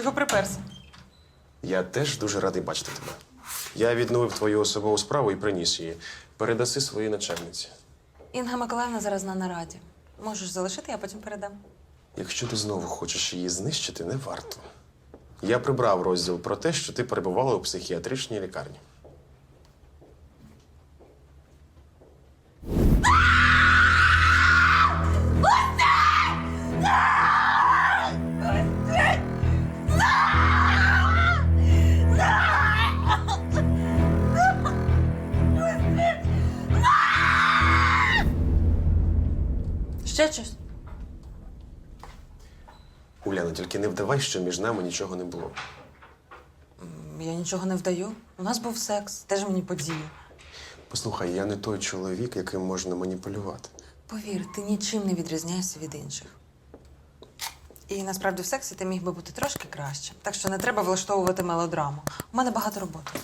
Чого приперся? Я теж дуже радий бачити тебе. Я відновив твою особову справу і приніс її. Передаси своїй начальниці. Інга Миколаївна зараз на нараді. Можеш залишити, я потім передам. Якщо ти знову хочеш її знищити, не варто. Я прибрав розділ про те, що ти перебувала у психіатричній лікарні. Ще щось? Уляна, тільки не вдавай, що між нами нічого не було. Я нічого не вдаю. У нас був секс, теж мені події. Послухай, я не той чоловік, яким можна маніпулювати. Повір, ти нічим не відрізняєшся від інших. І насправді в сексі ти міг би бути трошки краще. Так що не треба влаштовувати мелодраму. У мене багато роботи.